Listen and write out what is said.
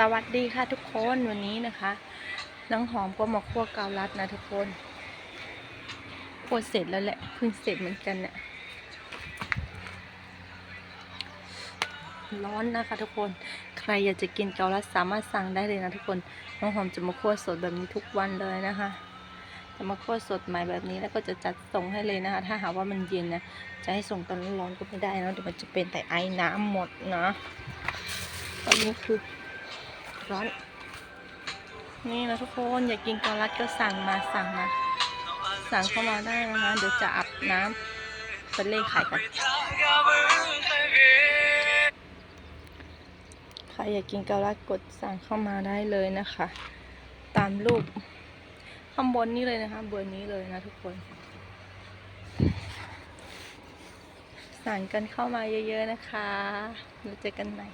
สวัสดีค่ะทุกคนวันนี้นะคะน้องหอมก็มาคั่วเกาลัดนะทุกคนคั่วเสร็จแล้วแหละเพิ่งเสร็จเหมือนกันเนี่ยร้อนนะคะทุกคนใครอยากจะกินเกาลัดสามารถสั่งได้เลยนะทุกคนน้องหอมจะมาคั่วสดแบบนี้ทุกวันเลยนะคะ จะมาคั่วสดใหม่แบบนี้แล้วก็จะจัดส่งให้เลยนะคะ ถ้าหากว่ามันเย็นนะจะให้ส่งตอนร้อนก็ไม่ได้นะเดี๋ยวมันจะเป็นแต่ไอ้น้ำหมดนะตอนนี้คือ ร้อน นี่นะทุกคนอยากกินกาลัดก็สั่งมาสั่งมาสั่งเข้ามาได้นะคะเดี๋ยวจะอาบน้ำเป็นเลขขายกันใครอยากกินกาลัดกดสั่งเข้ามาได้เลยนะคะ ตามรูปข้างบนนี้เลยนะคะเบอร์นี้เลยนะทุกคนสั่งกันเข้ามาเยอะ ๆ นะคะ แล้วเจอกันใหม่